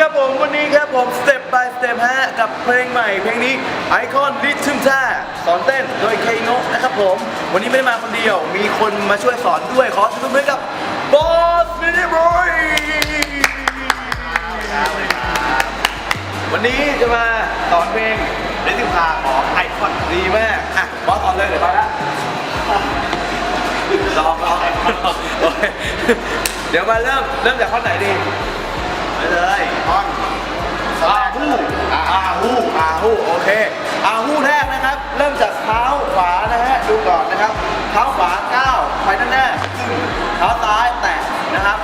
ครับผมวันนี้ครับผม Step by Step ฮะกับเพลงใหม่เพลงนี้ Icon Rhythm ท่าสอนเต้นโดยเคโนะนะครับผม วันนี้ไม่ได้มาคนเดียว มีคนมาช่วยสอนด้วยขอสนุนด้วยกับบอสมินิบอยวันนี้จะมาสอนเพลง Rhythm ท่าของ Icon ดีมากอะบอสสอนเลยเดี๋ยวไปละลองลองโอเคเดี๋ยวมาเริ่มเริ่มจากข้อไหนดี ไปเลยท่อนอาฮู้อาฮู้อาฮู้โอเคอาฮู้แรกนะครับ เริ่มจากเท้าขวานะฮะดูก่อนนะครับ เท้าขวาก้าวไปด้านหน้าเท้าซ้ายแตะนะครับ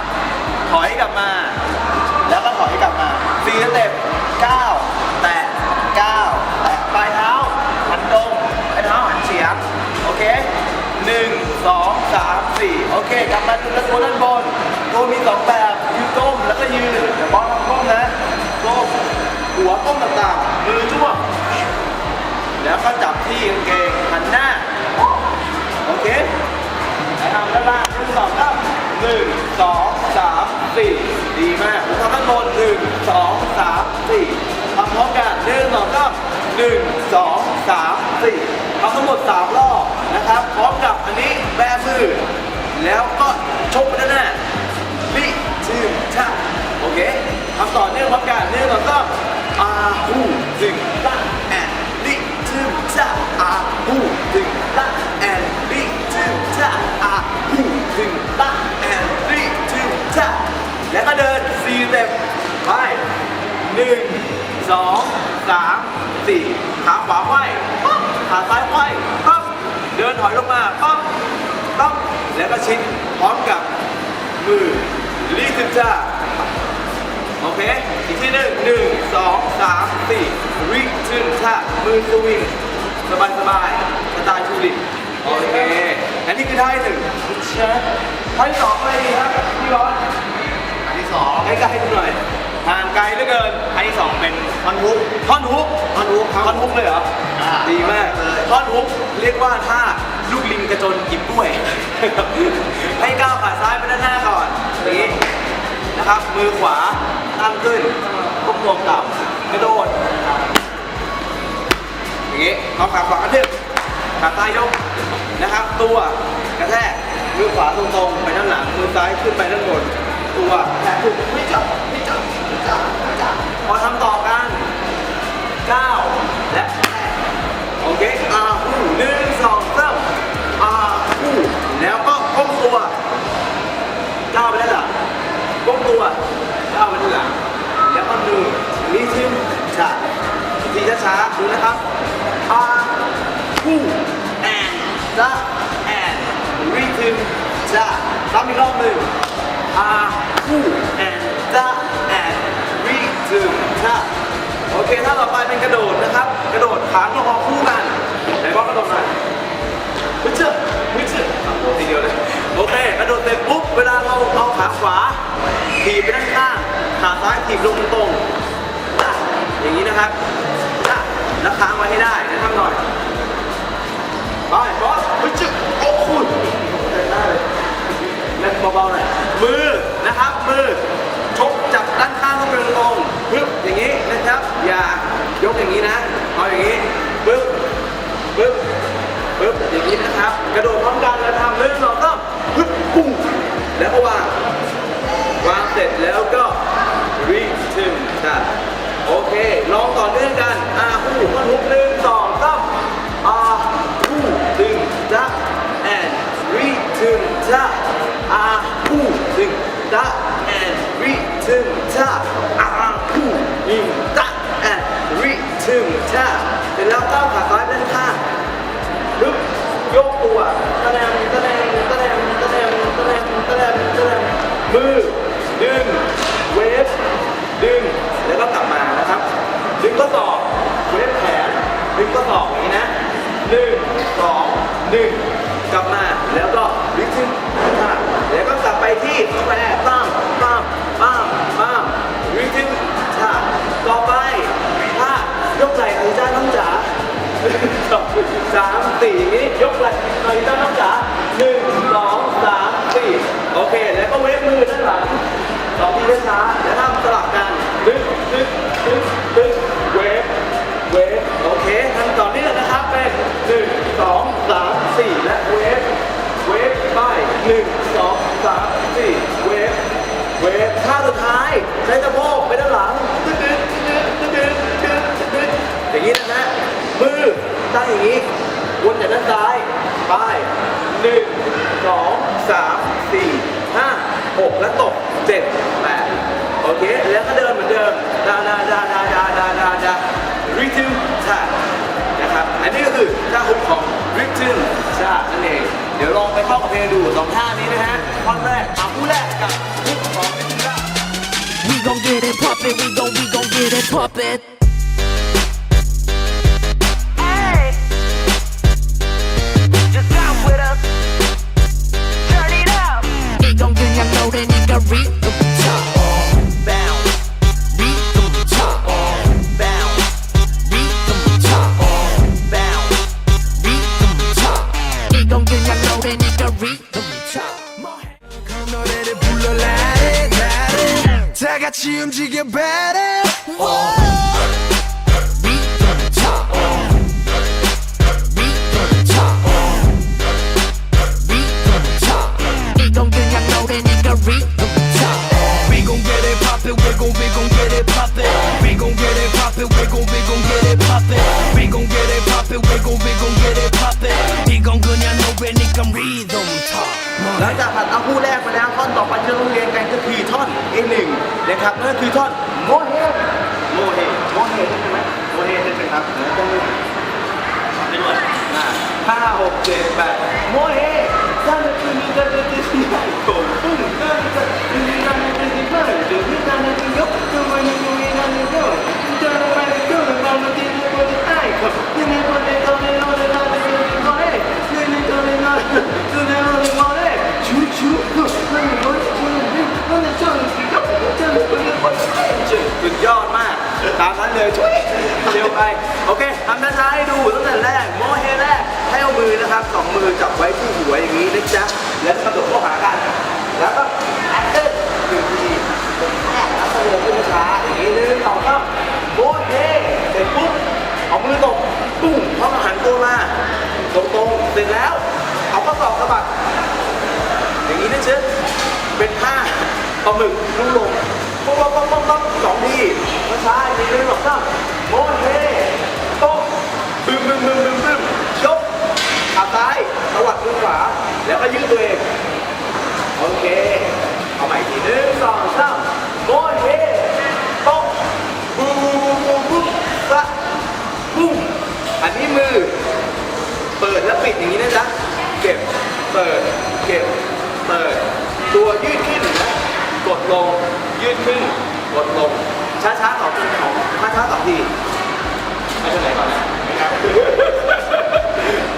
ถอยกลับมา แล้วก็ถอยกลับมาสี่สเต็ปก้าวแตะก้าวแตะปลายเท้าหันตรงปลายเท้าหันเฉียงโอเคหนึ่งสองสามสี่โอเคกลับมาดูตัวด้านบนตัวมีสองแบบยืนก้มแล้วก็ยืนเดี๋ยวบอลทำก้มนะก้ม หัวก้มต่างๆ มือจ้วงแล้วก็จับที่กางเกงหันหน้า โอเคไหนทำด้านล่างหนึ่งสองสามหนึ่งสองสามสี่ดีมากทำด้านบนหนึ่งสองสามสี่ทำพร้อมกันหนึ่งสองสามหนึ่งสองสามสี่ทำทั้งหมดสามรอบนะครับ พร้อมกับอันนี้แบมือ แล้วก็ชกไปด้านหน้าลิชื่อชาโอเคทำต่อเนื่องพร้อมกันหนึ่งสองสาม อาฮูจึงละแอนลิชื่อชาอาฮูจึงละแอนลิชื่อชาอาฮูจึงละแอนลิชื่อชาแล้วก็เดินสี่เต็ปไปหนึ่งสองสามสี่ขาขวาไขว้ปั๊บขาซ้ายไขว้ปั๊บเดินถอยลงมาปั๊บต้องแล้วก็ชิดพร้อมกับมือรีทึมจ้า โอเค อีกที่หนึ่งหนึ่งสองสามสี่รีทึมจ้ามือสวิงสบายสบายสไตล์ทูริโอเคอันนี้คือท่าที่หนึ่งเชิญท่าที่สองอะไรดีครับพี่ร้อนอันที่สองให้ไกลดูหน่อยห่างไกลเหลือเกินอันที่สองเป็นท่อนฮุกท่อนฮุกท่อนฮุกครับท่อนฮุกเลยเหรออ่าดีมากเลยท่อนฮุกเรียกว่าท่าลูกลิงกระจนหยิบกล้วย ให้ก้าวขาซ้ายไปด้านหน้าก่อนอย่างนี้ นะครับ มือขวาตั้งขึ้นก้มลงต่ำกระโดดอย่างนี้เอาขาขวากระทึบขาซ้ายยกนะครับ ตัวกระแทกมือขวาตรงๆไปด้านหลังมือซ้ายขึ้นไปด้านบน ตัวแทกถูกไม่จับไม่จับไม่จับไม่จับพอทำต่อกันก้าวและแทกโอเคอาคู่หนึ่งสองสามอาคู่แล้วก็ก้มตัวก้าวไปด้านหลัง ก้มตัวก้าวไปด้านหลังแล้วก็มือมีทิมฉาทีช้าๆดูนะครับ R คู่ and the and rhythm จะซ้ำอีกรอบหนึ่ง R คู่ and the and rhythm จะโอเคถ้าต่อไปเป็นกระโดดนะครับ กระโดดขาตัวคอคู่กันไหนบอกกระโดดหน่อยวิเชอร์วิเชอร์อะโอ้ทีเดียวเลยโอเคกระโดดเสร็จปุ๊บ เวลาเราเอาขาขวาถีบไปด้านข้าง ขาซ้ายถีบลงตรงอย่างนี้นะครับอะแล้วค้างไว้ให้ได้นะทำหน่อย ไปบอสเฮ้ยจึ๊บโอ้คุณเล่นเบาๆหน่อย มือนะครับ มือ ชกจับด้านข้างเข้าไปตรงปึ๊บอย่างนี้นะครับ อย่ายกอย่างนี้นะ เอาอย่างนี้ปึ๊บปึ๊บปึ๊บอย่างนี้นะครับ กระโดดพร้อมกันแล้วทำหนึ่องสามปึ๊บปุ้ง แล้วก็วา สี่อย่างนี้ยกไหล่หน่อยด้านน้องจ๋าหนึ่งสองสามสี่โอเค แล้วก็เวฟมือด้านหลังสองทีช้าๆแล้วทำสลับกันดึ๊กดึ๊กดึ๊กดึ๊กเวฟเวฟโอเคทำต่อเนื่องนะครับเป็นหนึ่งสองสามสี่และเวฟเวฟไปหนึ่งสองสามสี่เวฟเวฟท่าสุดท้าย เดี๋ยวลองไปเข้ากับเพลงดูสองท่านี้นะฮะท่อนแรกเอาคู่แรกกับฮุกของ rhythm tap We gon' get it poppin', we gon' we gon' get it poppin'. หลังจากผ่านเอาคู่แรกไปแล้วท่อนต่อไปที่เราต้องเรียนกันก็คือท่อน A1 นะครับนั่นก็คือท่อนโมเฮโมเฮโมเฮใช่ไหมโมเฮใช่ไหมครับแล้วต้องไปด้วยอ่าห้าหกเจ็ดแปดโมเฮด้านหนึ่งคือมีกันเป็นที่ใหญ่โตปุ้งด้านหนึ่งคือมีกันเป็นที่ใหญ่เดี๋ยวมีกันเป็น โอเคทำช้าๆให้ดูตั้งแต่แรกโมเฮแรกให้เอามือนะครับสองมือจับไว้ที่หัวอย่างนี้นะจ๊ะแล้วกระโดดเข้าหากัน แล้วก็แอคเติ้ลหนึ่งทีแอบแล้วก็เดินขึ้นช้าอย่างนี้หนึ่งสองสามโมเฮเสร็จปุ๊บเอามือตบปุ้งพร้อมหันตัวมาตรงๆเสร็จแล้ว เอาข้อศอกสะบัดอย่างนี้นะจ๊เป็นท่าปลาหมึกลุ่มลงปุ๊บปั๊บปั๊บปั๊บสองทีช้าๆอีกทีหนึงสองสามโมเฮ บึ้มบึ้มบึ้มบึ้มบึ้มยกขาซ้ายตวัดมือขวา แล้วก็ยืดตัวเอง โอเค เอาใหม่อีกทีหนึ่งสองสามโมเฮโต๊ะบึ้มบึ้มบึ้มบึ้มสะปุ้มอันนี้มือ เปิดแล้วปิดอย่างนี้นะจ๊ะ เก็บ เปิด เก็บ เปิด ตัวยืดขึ้นนะ กดลง ยืดขึ้น กดลง ช้าๆสองทีสองช้าๆสองทีไปทาไหนก่อนนะ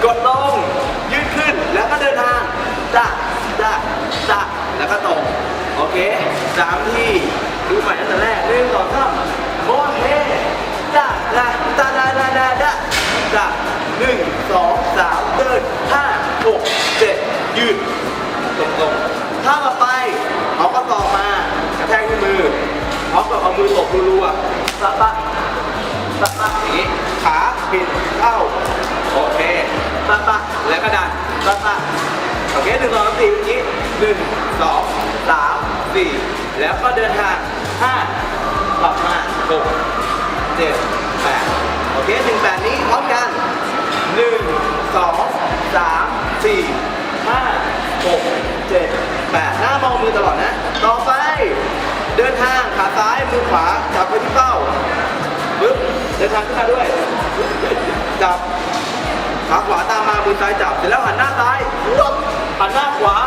กดลงยืดขึ้นแล้วก็เดินทางจ้ะจ้ะจ้ะแล้วก็ตรงโอเคสามทีดูใหม่ตั้งแต่แรกหนึ่งสองสามโมเฮจ้ะจ้ะจ้ะจ้ะจ้ะจ้ะจ้ะจ้ะหนึ่งสองสามเดินห้าหกเจ็ดยืดตรงๆถ้าต่อไปเอาข้อต่อมากระแทกที่มือพร้อมกับเอามือตบรัวๆสะบัดสะบัดอย่างนี้ ขาปิดเข้าโอเคสะบัดแล้วก็ดันสะบัดโอเคหนึ่งสองสามสี่อย่างนี้หนึ่งสองสามสี่แล้วก็เดินทางห้ากลับมาหกเจ็ดแปดโอเคหนึ่งแปดนี้พร้อมกันหนึ่งสองสามสี่ห้าหกเจ็ดแปดหน้ามองมือตลอดนะ ต่อไป เดินทางขาซ้ายมือขวาจับไปที่เป้าปึ๊บ เดินทางขึ้นมาด้วย จับ ขาขวาตามมามือซ้ายจับ เสร็จแล้วหันหน้าซ้ายปุ๊บหันหน้าขวา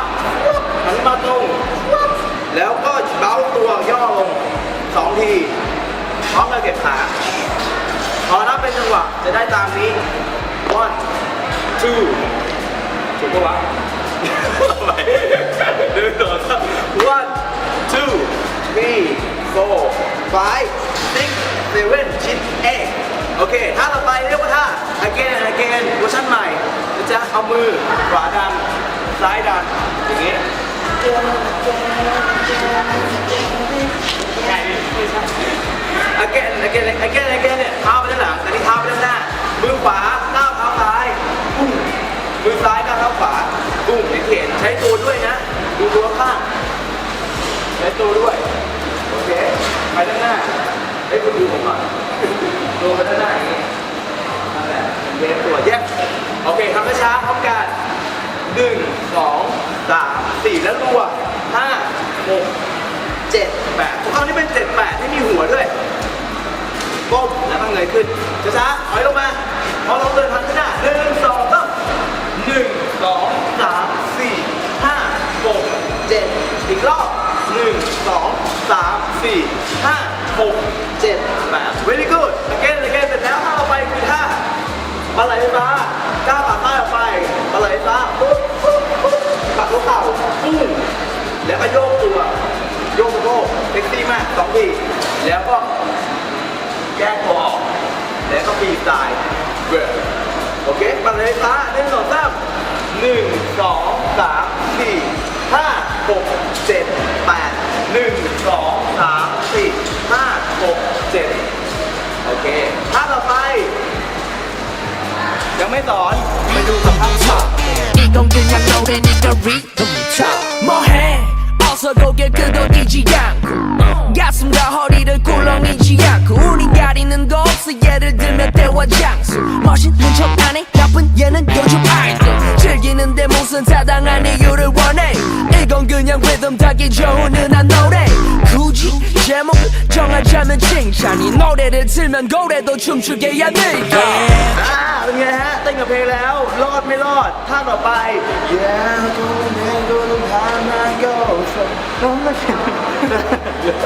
ปุ๊บหันมาตรงปุ๊บแล้วก็เบ้าตัวย่อลงสองทีพร้อมกับเก็บขาพอนับเป็นจังหวะจะได้ตามนี้ one two ถูกปะวะไปหนึ่อสาม one two three four five six seven ชิ้น eight โอเคท่าต่อไปเรียกว่าท่า again and again เวอร์ชันใหม่นะจ๊ะเอามือขวาดัน ซ้ายดัน อย่างนี้ again again again again เนี่ยเท้าไปด้านหลังแต่นี่เท้าไปด้านหน้า มือขวาก้าวเท้าซ้ายปุ้งมือซ้ายก้าวเท้าขวาปุ้งอย่างที่เห็นใช้ตัวด้วยนะ ดูตัวข้างใช้ตัวด้วย โอเค ไปด้านหน้า ให้คุณดูผมก่อนตัวไปด้านหน้าอย่างนี้นั่นแหละเย็บตัวเย็บโอเคทำช้าๆพร้อมกันหนึ่งสองสามสี่แล้วรัวห้าหกเจ็ดแปดทุกครั้งที่เป็นเจ็ดแปดที่มีหัวด้วยก้มแล้วก็เงยขึ้นช้าๆถอยลงมาพอลงเดินทางขึ้นหน้าหนึ่งสองสามหนึ่งสองสามสี่ห้าหกเจ็ดอีกรอบหนึ่งสองสามสี่ห้าหก เจ็ดแปด very good again again เสร็จแล้วท่าต่อไปคือท่าปลาไหลฟ้าก้าวขาซ้ายออกไปปลาไหลฟ้าปุ๊บปุ๊บปุ๊บปักหัวเข่าปุ้งแล้วก็โยกตัว โยกสะโพกเซ็กซี่มากสองทีแล้วก็แยกตัวออกแล้วก็ปีสายเบิร์โอเคปัดเลยฟ้าหนึ่งสองสามหนึ่งสองสามสี่ห้าหกเจ็ดแปดหนึ่งสองสามสี่ ห้าหกเจ็ดโอเคท่าต่อไป ยังไม่สอนไปดูกับท่าต่อ 이건 그냥 노래니까 리듬 차 뭐해 어서 고개 끄고 뛰지 않고 가슴과 허리를 꿀렁이지 않고 우린 가리는 거 없어 예를 들면 때와 장소 멋있는 척 안해 나쁜 얘는 요즘 아이돌 즐기는데 무슨 타당한 이유를 원해 이건 그냥 리듬 타기 좋은 은한 노래 굳이 제목을 정하자면 칭찬이 노래를 틀면 고래도 춤추게 해야 돼 อ่าเป็นไงฮะเต้นกับเพลงแล้ว รอดไม่รอดท่าต่อไป Yeah go man go ต้องทำมา go so น้องมาเขียนเดี๋ยว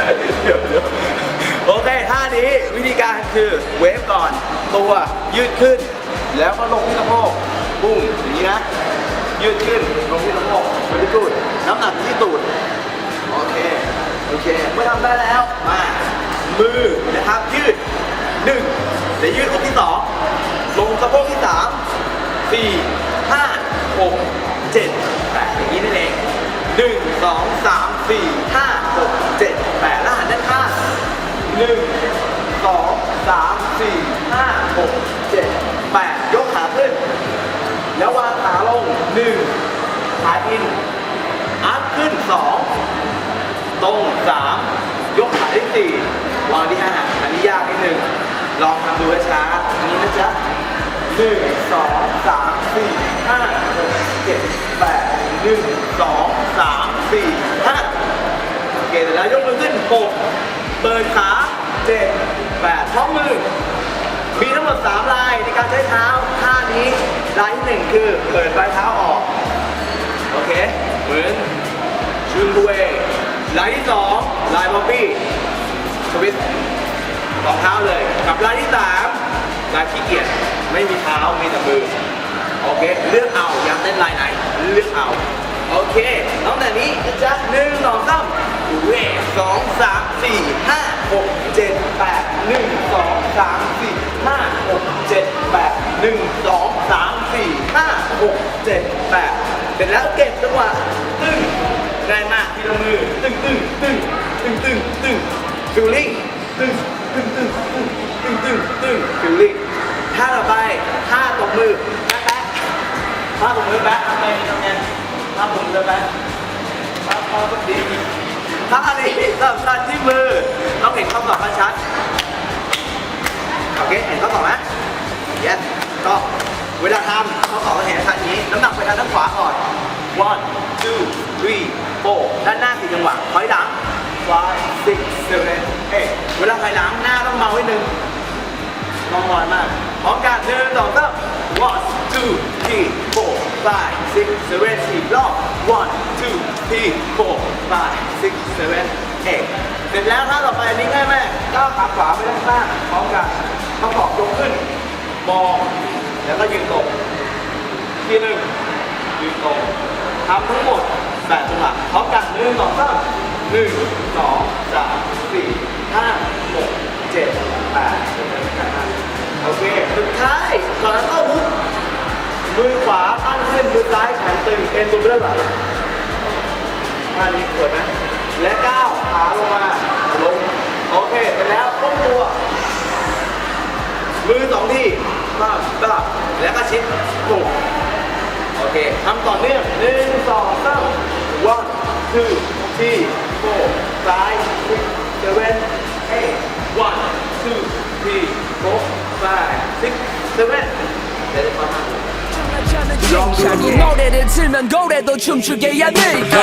เดี๋ยวเดี๋ยวโอเคท่านี้วิธีการคือเวฟก่อน ตัวยืดขึ้น แล้วก็ลงที่สะโพกปุ้งอย่างนี้นะ ยืดขึ้นลงที่สะโพก ไปที่ตูดน้ำหนักที่ตูด โอเค โอเค เมื่อทำได้แล้ว มา มือนะครับ ยืดหนึ่งเดี๋ยวยืดอกที่สองลงสะโพกที่สามสี่ห้าหกเจ็ดแปดอย่างนี้นั่นเองหนึ่งสองสามสี่ห้าหกเจ็ดแปดแล้วหันด้านข้างหนึ่งสองสามสี่ห้าหกเจ็ดแปดยกขาขึ้น แล้ววางขาลงหนึ่ง ขาอินอัพขึ้นสองตรงสามยกขาที่สี่วางที่ห้าอันนี้ยากนิดนึง ลองทำดูช้าๆอันนี้นะจ๊ะหนึ่งสองสามสี่ห้าหกเจ็ดแปดหนึ่งสองสามสี่ห้าโอเคเสร็จแล้วยกมือขึ้นหกเปิดขาเจ็ดแปดพร้อมมือ มีทั้งหมด3ลายในการใช้เท้าท่านี้ลายที่หนึ่งคือเปิดปลายเท้าออก โอเค เหมือนชุนบุเอลายที่สองลายบ๊อบบี้สวิตช์สองเท้าเลย กับลายที่สามลายขี้เกียจไม่มีเท้ามีแต่มือ โอเค เลือกเอาอยากเต้นลายไหน เลือกเอา โอเคน้องแต่นี้นะจ๊ะหนึ่งสองสามเวสองสามสี่ห้าหกเจ็ดแปดหนึ่งสองสามสี่ห้าหกเจ็ดแปดหนึ่งสอง ร็จแล้วเก็บจังหวะตึ้งง่ายมากทีละมือตึ้งตึ้งตึ้งตึ้งตึ้งตึ้งฟิลลิ่งตึ้งตึ้งตึ้งตึ้งตึ้งตึ้งตึ้งฟิลลิ่งท่าต่อไปท่าตบมือแป๊ะแป๊ะถ้าผมมือแบ็คทำไงทำไงถ้าผมมือแบ็คถ้าพอก็ดีถ้าอันนี้สำคัญจ five six seven eight เวลาถอยหลังหน้าต้องเมาให้หนึ่งน้องน้อยมากพร้อมกันหนึ่งสองสาม one two three four five six seven สี่รอบ one two three four five six seven eight เสร็จแล้วท่าต่อไปนี้ง่ายมากก้าวขาขวาไปด้านข้างพร้อมกันข้อศอกยกขึ้น มอง แล้วก็ยืนตรงที่หนึ่งยืนตรงทำทั้งหมดแปดจังหวะพร้อมกันหนึ่งสองสาม หนึ่งสองสามสี่ห้าหกเจ็ดแปดโอเคสุดท้ายก่อนเข้ามุกมือขวาตั้งขึ้นมือซ้ายแขนตึงเอ็นตัวเบื้องหลังท่านี้สวยไหมและก้าวขาลงมาลงโอเคเสร็จแล้วก้มตัว มือสองที่ป้าป้าแล้วก็ชิดปุ่มโอเคทำต่อเนื่องหนึ่งสองสาม one two three five, six, seven, eight. One, two, three, four, five, six, seven. 내려봐. 정이 노래를 틀면 고래도 춤추게 해야 네가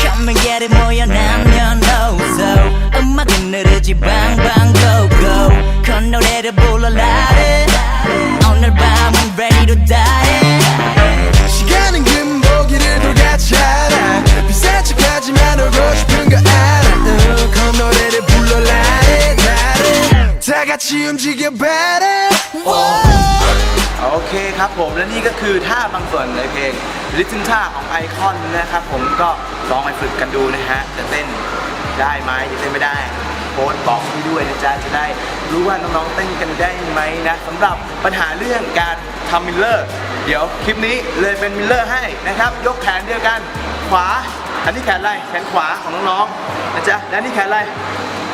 Come and get it 모여 남녀 no so 음악은 흐르지 방방 go go 그 노래를 불러 라래 오늘 밤은 ready to die 시간은 금복이를 돌같이 알아 비싼 척하지 마 놀고 싶어 거 알아 응, 그 노래를 불러라 다른 다 같이 움직여 봐라 โอเคครับผมและนี่ก็คือท่าบางส่วนในเพลงลิทึมท่าของไอคอนนะครับผมก็ลองไปฝึกกันดูนะฮะจะเต้นได้ไหมจะเต้นไม่ได้โค้ดบอกพี่ด้วยนะจ๊ะจะได้รู้ว่าน้องๆเต้นกันได้ไหมนะสำหรับปัญหาเรื่องการทำมิลเลอร์ เดี๋ยวคลิปนี้เลยเป็นมิลเลอร์ให้นะครับ ยกแขนเดียวกันขวา อันนี้แขนอะไรแขนขวาของน้องๆนะจ๊ะและนี่แขนอะไร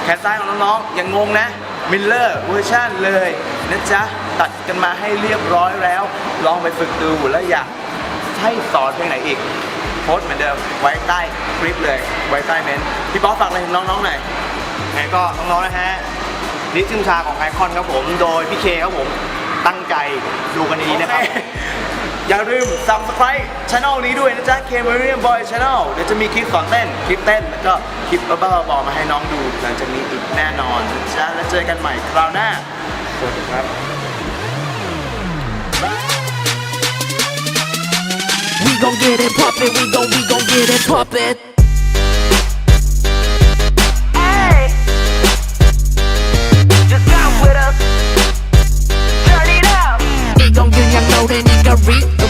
แขนซ้ายของน้องๆยังงงนะมิลเลอร์เวอร์ชันเลยนะจ๊ะตัดกันมาให้เรียบร้อยแล้ว ลองไปฝึกดูแล้วอยากให้สอนเพลงไหนอีกโพสเหมือนเดิมไว้ใต้คลิปเลยไว้ใต้เมนพี่ป๊อปฝากอะไรถึงน้องๆหน่อยไงก็น้องๆนะฮะลิทึมชาของไอคอนครับผม โดยพี่เคครับผมตั้งใจดูกันดีนะครับ อย่าลืม subscribe channel นี้ด้วยนะจ๊ะ K Marian Boy Channel เดี๋ยวจะมีคลิปสอนเต้น คลิปเต้น แล้วก็คลิปบ้าๆบอๆมาให้น้องดู หลังจากนี้อีกแน่นอนนะจ๊ะ แล้วเจอกันใหม่คราวหน้า สวัสดีครับ We gon' get it poppin', we gon' we gon' get it poppin'. Hey, just bounce with us. Turn it up. 이건 그냥 노래니까 리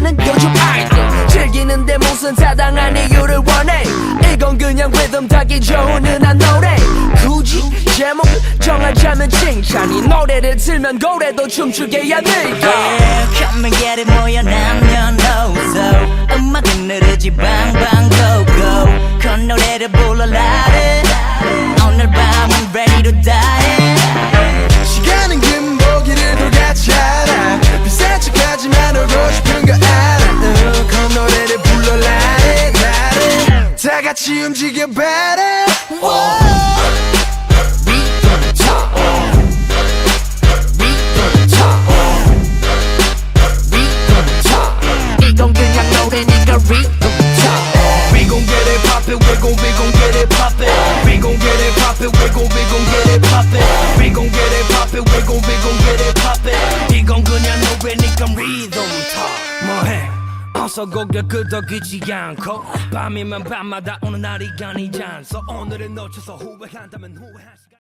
얘는 요즘 아이돌 즐기는데 무슨 타당한 이유를 원해? 이건 그냥 리듬 타기 좋은 은한 노래. 굳이 제목을 정하자면 칭찬이 노래를 틀면 고래도 춤추게 Yeah, come and get it 뭐야 남녀노소. 음악은 느르지 방방 go go 그 노래를 불러라 오늘 밤은 ready to die 시간은 금보기를 돌같잖아 비싼 척하지만 오고 싶 은 거 알아 응, 그 노래를 불러라 다른 다 같이 움직여 봐 어서 고개 끄덕이지 않고 밤이면 밤마다 오는 날이 아니잖소 오늘을 놓쳐서 후회한다면 후회할 수